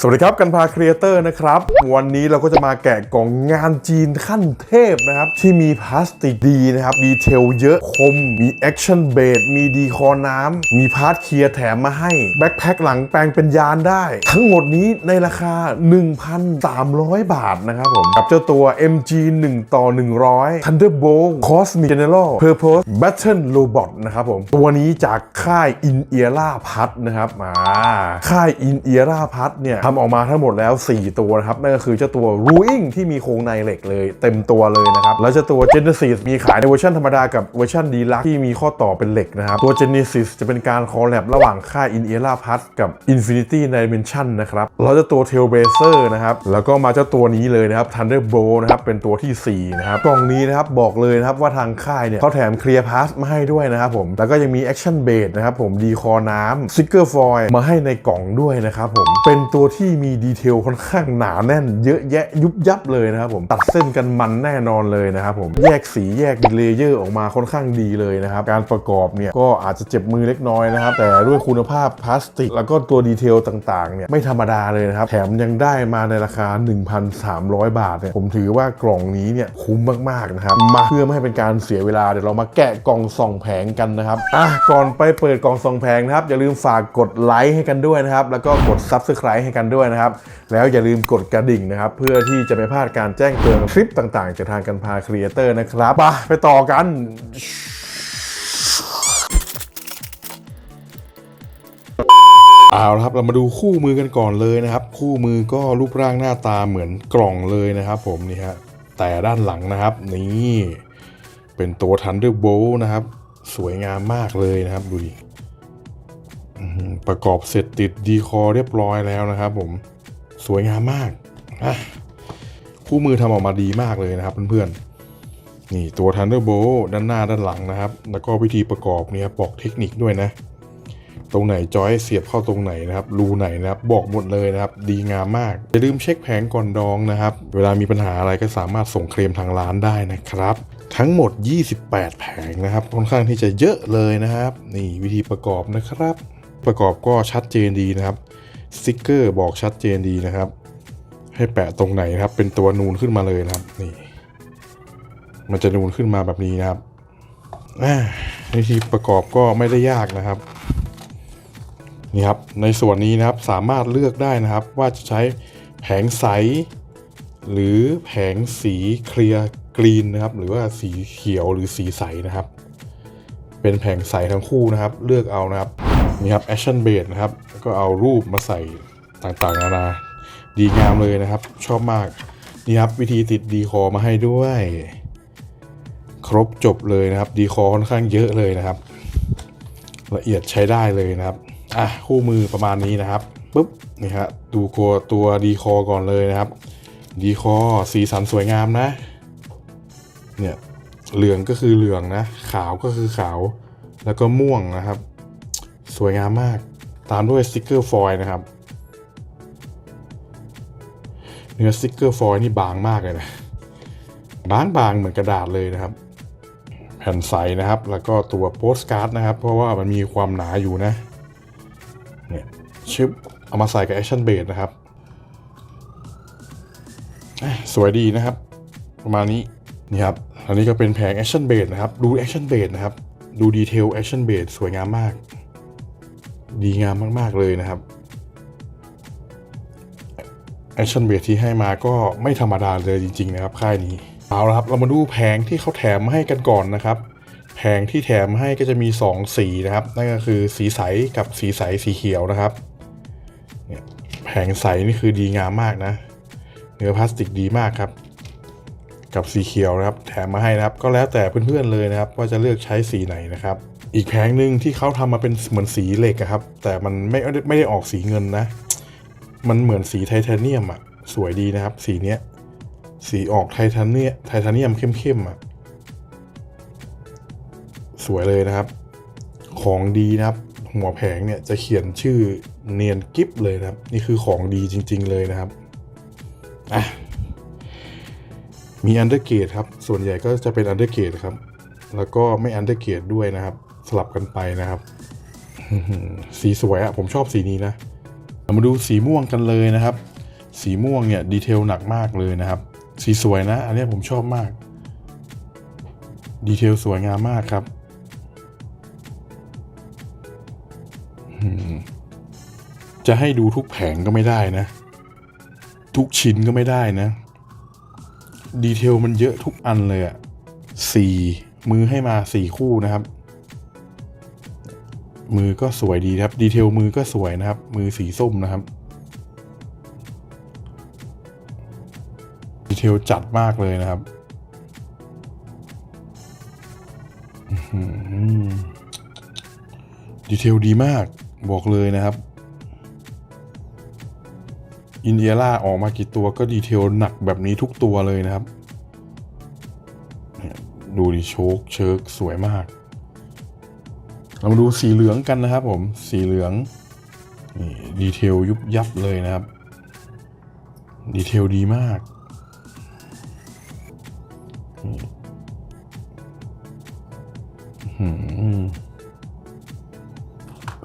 สวัสดีครับ กันพาครีเอเตอร์นะครับ วันนี้เราก็จะมาแกะกล่องงานจีนขั้นเทพนะครับ ที่มีพลาสติกดีนะครับ ดีเทลเยอะคม มีแอคชั่นเบดมีดีคอน้ำมีพาร์ทเคลียร์แถมมาให้ แบ็คแพ็คหลังแปลงเป็นยานได้ ทั้งหมดนี้ในราคา 1,300 บาทนะครับผม กับเจ้าตัว MG 1 ต่อ 100 Thunderbolt Cosmic General Purpose Battle Robot นะครับผม ตัวนี้จากค่าย In Era พัดนะครับมาค่าย In Era พัดเนี่ยทำออกมาทั้งหมดแล้ว 4 ตัวนะครับ นั่นก็คือเจ้าตัว Ruing ที่มีโครงในเหล็กเลย เต็มตัวเลยนะครับ แล้วเจ้าตัว Genesis มีขายในเวอร์ชันธรรมดากับเวอร์ชันดีลักที่มีข้อต่อเป็นเหล็กนะครับ ตัว Genesis จะเป็นการคอลแลบระหว่างค่าย In Era พัดกับ Infinity Dimension นะครับแล้วเจ้าตัว Tailblazer นะครับแล้วก็มาเจ้าตัวนี้เลยนะครับ Thunderbolt นะครับเป็นตัวทีสี่4นะครับกล่องนี้นะครับบอกเลยนะครับว่าทางค่ายเนี่ยเขาแถม Clear Pass มาให้ด้วยนะครับผมแล้วก็ยังมี Action b a s นะครับผมดีคอน้ำ Sticker Foil มาให้ในกล่องด้วยนะครับผมเป็นตัวที่มีดีเทลค่อนข้างหนาแน่น เยอะแยะยุบยับเลยนะครับผมตัดเส้นกันมันแน่นอนเลยนะครับผมแยกสีแยกเลเยอร์ออกมาค่อนข้างดีเลยนะครับการประกอบเนี่ยก็อาจจะเจ็บมือเล็กน้อยนะครับแต่ด้วยคุณภาพพลาสติก แล้วก็ตัวดีเทลต่างๆเนี่ยไม่ธรรมดาเลยนะครับแถมยังได้มาในราคา 1,300 บาทเนี่ยผมถือว่ากล่องนี้เนี่ยคุ้มมากๆนะครับมาเพื่อไม่ให้เป็นการเสียเวลาเดี๋ยวเรามาแกะกล่องส่องแผงกันนะครับอะก่อนไปเปิดกล่องส่องแผงนะครับอย่าลืมฝากกดไลค์ให้กันด้วยนะครับแล้วก็กด Subscribe ให้กันด้วยนะครับ แล้วอย่าลืมกดกระดิ่งนะครับ เพื่อที่จะไม่พลาดการแจ้งเตือนคลิปต่างๆ จากทางกันพาครีเอเตอร์นะครับไปไปต่อกันเอาละครับเรามาดูคู่มือกันก่อนเลยนะครับ คู่มือก็รูปร่างหน้าตาเหมือนกล่องเลยนะครับ ผมนี่ฮะแต่ด้านหลังนะครับ นี่ เป็นตัว Thunderbolt นะครับ สวยงามมากเลยนะครับดูดิ ประกอบเสร็จติดดีคอเรียบร้อยแล้วนะครับ ผมสวยงามมากคู่มือทำออกมาดีมากเลยนะครับเพื่อนๆนี่ตัว Thunderbolt ด้านหน้าด้านหลังนะครับ แล้วก็วิธีประกอบเนี่ยบอกเทคนิคด้วยนะ ตรงไหนจอยเสียบเข้าตรงไหนนะครับ รูไหนนะครับ บอกหมดเลยนะครับ ดีงามมากอย่าลืมเช็คแผงก่อนดองนะครับ เวลามีปัญหาอะไรก็สามารถส่งเคลมทางร้านได้นะครับทั้งหมด 28 แผงนะครับ ค่อนข้างที่จะเยอะเลยนะครับ นี่วิธีประกอบนะครับ ประกอบก็ชัดเจนดีนะครับสติกเกอร์บอกชัดเจนดีนะครับ ให้แปะตรงไหนนะครับ เป็นตัวนูนขึ้นมาเลยนะครับนี่ มันจะนูนขึ้นมาแบบนี้นะครับอ่าวิธีประกอบก็ไม่ได้ยากนะครับนี่ครับในส่วนนี้นะครับสามารถเลือกได้นะครับ ว่าจะใช้แผงใส หรือแผงสีเคลียร์กรีนนะครับ หรือว่าสีเขียวหรือสีใสนะครับ เป็นแผงใสทั้งคู่นะครับ เลือกเอานะครับ นี่ครับ action b a s นะครับแล้วก็เอารูปมาใส่ต่างๆนานาดีงามเลยนะครับ ชอบมากนี่ครับวิธีติดดีคอมาให้ด้วย ครบจบเลยนะครับ ดีคอค่อนข้างเยอะเลยนะครับ ละเอียดใช้ได้เลยนะครับอะคู่มือประมาณนี้นะครับปุ๊บนี่ฮะดูตัวตัวดีคอก่อนเลยนะครับ ดีคอสีสันสวยงามนะ เนี่ยเหลืองก็คือเหลืองนะ ขาวก็คือขาว แล้วก็ม่วงนะครับ สวยงามมาก ตามด้วยสติกเกอร์ฟอยล์นะครับ เนื้อสติกเกอร์ฟอยล์นี่บางมากเลยนะบางบางๆเหมือนกระดาษเลยนะครับ แผ่นใสนะครับ แล้วก็ตัวโปสการ์ดนะครับ เพราะว่ามันมีความหนาอยู่นะ เนี่ยชึบเอามาใส่กับแอคชั่นเบสนะครับ สวยดีนะครับ ประมาณนี้นี่ครับ อันนี้ก็เป็นแผงแอคชั่นเบสนะครับ ดูแอคชั่นเบสนะครับ ดูดีเทลแอคชั่นเบสสวยงามมาก ดีงามมาก ๆ เลยนะครับแอคชั่นเบสที่ให้มาก็ไม่ธรรมดาเลยจริง ๆ นะครับ ค่ายนี้เอาละครับเรามาดูแผงที่เขาแถมมาให้กันก่อนนะครับ แผงที่แถมให้ก็จะมี 2 สีนะครับ นั่นก็คือสีใสกับสีใสสีเขียวนะครับแผงใสนี่คือดีงามมากนะ เนื้อพลาสติกดีมากครับ กับสีเขียวนะครับ แถมมาให้นะครับ ก็แล้วแต่เพื่อนๆเลยนะครับ ว่าจะเลือกใช้สีไหนนะครับ อีกแผงหนึ่งที่เขาทำมาเป็นเหมือนสีเหล็กครับ แต่มันไม่ไม่ได้ออกสีเงินนะ มันเหมือนสีไทเทเนียมอะสวยดีนะครับ สีเนี้ยสีออกไทเทเนียไทเทเนียมเข้มๆอะสวยเลยนะครับ ของดีนะครับหัวแผงเนี่ยจะเขียนชื่อเนียนกิฟเลยนะครับ นี่คือของดีจริง ๆ เลยนะครับอะมีอันเดอร์เกตครับ ส่วนใหญ่ก็จะเป็นอันเดอร์เกตครับ แล้วก็ไม่อันเดอร์เกตด้วยนะครับ สลับกันไปนะครับ สีสวยอะผมชอบสีนี้นะมาดูสีม่วงกันเลยนะครับ สีม่วงเนี่ยดีเทลหนักมากเลยนะครับ สีสวยนะ อันนี้ผมชอบมาก ดีเทลสวยงามมากครับจะให้ดูทุกแผงก็ไม่ได้นะ ทุกชิ้นก็ไม่ได้นะ ดีเทลมันเยอะทุกอันเลยอะสี่มือให้มาสี่คู่นะครับ มือก็สวยดีครับ ดีเทลมือก็สวยนะครับ มือสีส้มนะครับ ดีเทลจัดมากเลยนะครับดีเทลดีมากบอกเลยนะครับ อินเดียล่าออกมากี่ตัวก็ดีเทลหนักแบบนี้ทุกตัวเลยนะครับ ดูดิโชคเชิร์กสวยมาก เรามาดูสีเหลืองกันนะครับผมสีเหลืองนี่ดีเทลยุบยับเลยนะครับ ดีเทลดีมาก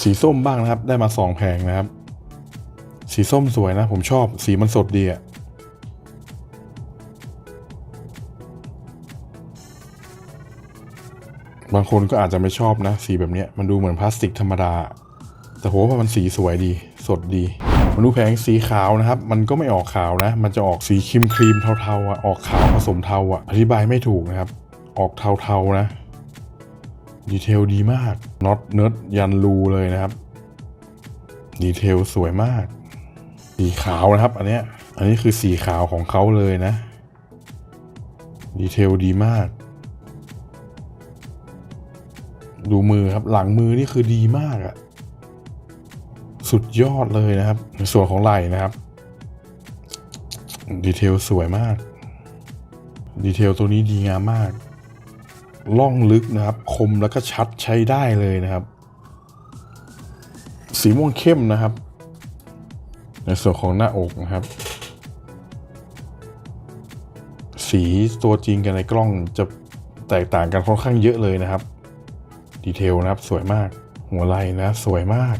สีส้มบ้างนะครับ ได้มาสองแผงนะครับ สีส้มสวยนะ ผมชอบสีมันสดดีอะ บางคนก็อาจจะไม่ชอบนะ สีแบบนี้มันดูเหมือนพลาสติกธรรมดา แต่ผมว่ามันสีสวยดี สดดีมาดูแผงสีขาวนะครับ มันก็ไม่ออกขาวนะ มันจะออกสีครีมครีมเทาๆอะออกขาวผสมเทาอะอธิบายไม่ถูกนะครับ ออกเทาๆนะดีเทลดีมากน็อตเนิร์ดยันรูเลยนะครับดีเทลสวยมาก สีขาวนะครับ อันเนี้ยอันนี้คือสีขาวของเขาเลยนะดีเทลดีมาก ดูมือครับ หลังมือนี่คือดีมากอะสุดยอดเลยนะครับในส่วนของไหล่นะครับ ดีเทลสวยมาก ดีเทลตัวนี้ดีงามมาก ล่องลึกนะครับ คมแล้วก็ชัดใช้ได้เลยนะครับ สีม่วงเข้มนะครับ ในส่วนของหน้าอกนะครับ สีตัวจริงกันในกล้องจะแตกต่างกันค่อนข้างเยอะเลยนะครับ ดีเทลนะครับ สวยมาก หัวไหล่นะ สวยมาก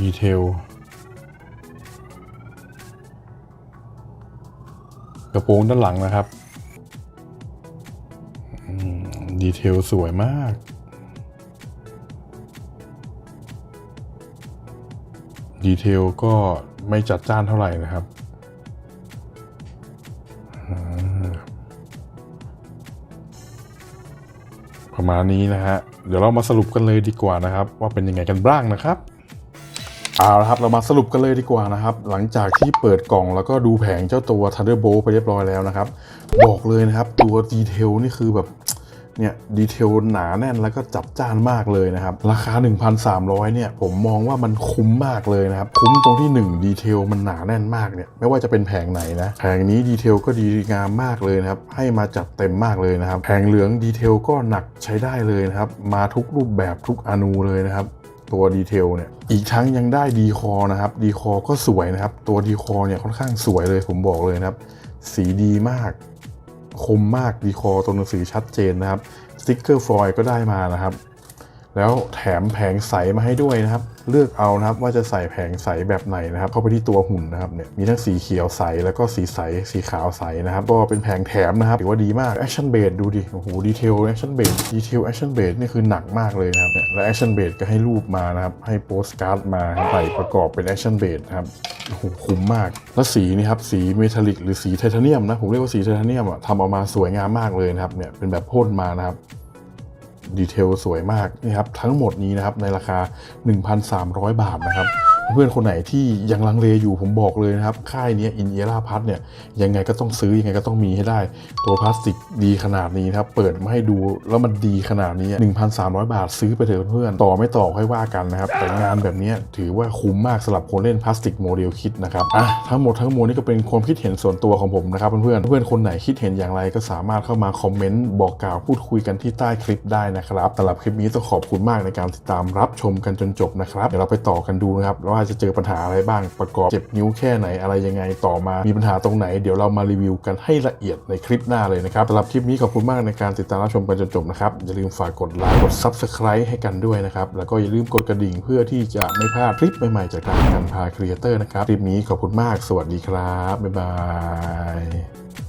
ดีเทลกระโปรงด้านหลังนะครับดีเทลสวยมาก ดีเทลก็ไม่จัดจ้านเท่าไหร่นะครับ ประมาณนี้นะฮะ เดี๋ยวเรามาสรุปกันเลยดีกว่านะครับ ว่าเป็นยังไงกันบ้างนะครับเอาละครับเรามาสรุปกันเลยดีกว่านะครับ หลังจากที่เปิดกล่องแล้วก็ดูแผงเจ้าตัว Thunderbolt ไปเรียบร้อยแล้วนะครับ บอกเลยนะครับตัวดีเทลนี่คือแบบ เนี่ยดีเทลหนาแน่นแล้วก็จับจ้านมากเลยนะครับ ราคา 1,300เนี่ยผมมองว่ามันคุ้มมากเลยนะครับ คุ้มตรงที่ 1 ดีเทลมันหนาแน่นมากเนี่ยไม่ว่าจะเป็นแผงไหนนะแผงนี้ดีเทลก็ดีงามมากเลยนะครับ ให้มาจัดเต็มมากเลยนะครับ แผงเหลืองดีเทลก็หนักใช้ได้เลยนะครับ มาทุกรูปแบบทุกอนูเลยนะครับตัวดีเทลเนี่ยอีกทั้งยังได้ดีคอนะครับดีคอก็สวยนะครับ ตัวดีคอเนี่ยค่อนข้างสวยเลยผมบอกเลยนะครับ สีดีมาก คมมากดีคอตัวหนังสือชัดเจนนะครับสติกเกอร์ฟอยก็ได้มานะครับ แล้วแถมแผงใสมาให้ด้วยนะครับ เลือกเอานะครับว่าจะใส่แผงใสแบบไหนนะครับ เข้าไปที่ตัวหุ่นนะครับเนี่ยมีทั้งสีเขียวใสแล้วก็สีใสสีขาวใสนะครับ ก็เป็นแผงแถมนะครับถือว่าดีมากแอคชั่นเบดดูดิโอ้โหดีเทลแอคชั่นเบดดีเทลแอคชั่นเบดนี่คือหนักมากเลยนะครับเนี่ยและแอคชั่นเบดก็ให้รูปมานะครับ ให้โปสการ์ดมาใส่ประกอบเป็นแอคชั่นเบดครับโอ้โหคุ้มมาก แล้วสีนี่ครับสีเมทัลลิกหรือสีไทเทเนียมนะผมเรียกว่าสีไทเทเนียมอะทำออกมาสวยงามมากเลยนะครับเนี่ยเป็นแบบพ่นมานะครับ ดีเทลสวยมากนะครับทั้งหมดนี้นะครับในราคา 1,300 บาทนะครับ เพื่อนคนไหนที่ยังลังเลอยู่ผมบอกเลยนะครับ ค่ายนี้อินเอล่าพัทเนี่ยยังไงก็ต้องซื้อยังไงก็ต้องมีให้ได้ ตัวพลาสติกดีขนาดนี้นะครับ เปิดมาให้ดูแล้วมันดีขนาดนี้ 1,300 บาทซื้อไปเถอะเพื่อนต่อไม่ต่อค่อยว่ากันนะครับ แต่งานแบบนี้ถือว่าคุ้มมากสำหรับคนเล่นพลาสติกโมเดลคิดนะครับอะทั้งหมดทั้งมวลนี่ก็เป็นความคิดเห็นส่วนตัวของผมนะครับเพื่อนเพื่อนคนไหนคิดเห็นอย่างไรก็สามารถเข้ามาคอมเมนต์บอกกล่าวพูดคุยกันที่ใต้คลิปได้นะครับสำหรับคลิปนี้ต้องขอบคุณมากในการติดตามรับชมกันจนจบนะครับเดี๋ยวเราไปต่อกันดูนะครับว่าว่าจะเจอปัญหาอะไรบ้างประกอบเจ็บนิ้วแค่ไหนอะไรยังไงต่อมา มีปัญหาตรงไหนเดี๋ยวเรามารีวิวกันให้ละเอียดในคลิปหน้าเลยนะครับสำหรับคลิปนี้ขอบคุณมากในการติดตามรับชมกันจนจบนะครับอย่าลืมฝากกดไลค์กด Subscribe ให้กันด้วยนะครับแล้วก็อย่าลืมกดกระดิ่งเพื่อที่จะไม่พลาดคลิปใหม่ๆจากทางการพาครีเอเตอร์นะครับคลิปนี้ขอบคุณมากสวัสดีครับบ๊ายบาย